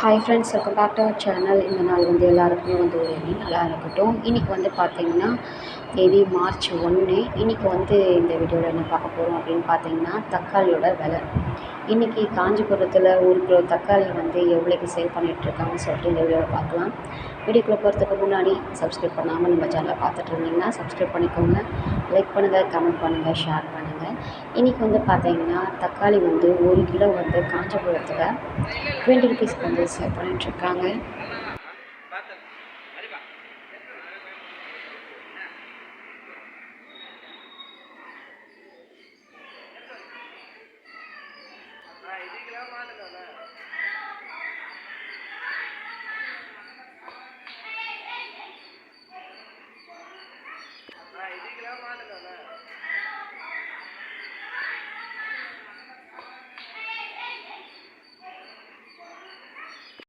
Hi friends welcome back to our channel இந்த நாள் வந்து எல்லாருக்குமே வந்து ஒரு நல்லா இருக்கட்டும். இன்றைக்கி வந்து பார்த்திங்கன்னா தேதி மார்ச் ஒன்று இன்றைக்கி வந்து இந்த வீடியோவில் என்ன பார்க்க போகிறோம் அப்படின்னு பார்த்தீங்கன்னா தக்காளியோட விலை. இன்றைக்கி காஞ்சிபுரத்தில் ஒரு கிலோ தக்காளி வந்து எவ்வளோக்கு சேல் பண்ணிகிட்ருக்காங்கன்னு சொல்லிட்டு இந்த வீடியோவில் பார்க்கலாம். வீடியோக்குள்ளே போகிறதுக்கு முன்னாடி சப்ஸ்கிரைப் பண்ணாமல் நம்ம சேனலை பார்த்துட்டு இருந்தீங்கன்னா சப்ஸ்கிரைப் பண்ணிக்கோங்க. லைக் பண்ணுங்கள் கமெண்ட் பண்ணுங்கள் ஷேர் பண்ணுங்கள் இன்றைக்கி வந்து பார்த்தீங்கன்னா தக்காளி வந்து ஒரு கிலோ வந்து காஞ்சிபுரத்தில் டுவெண்ட்டி ருபீஸ்க்கு வந்து சேல் பண்ணிகிட்ருக்காங்க இதுக்கெல்லாம் மாட்டுக்கோண்ணா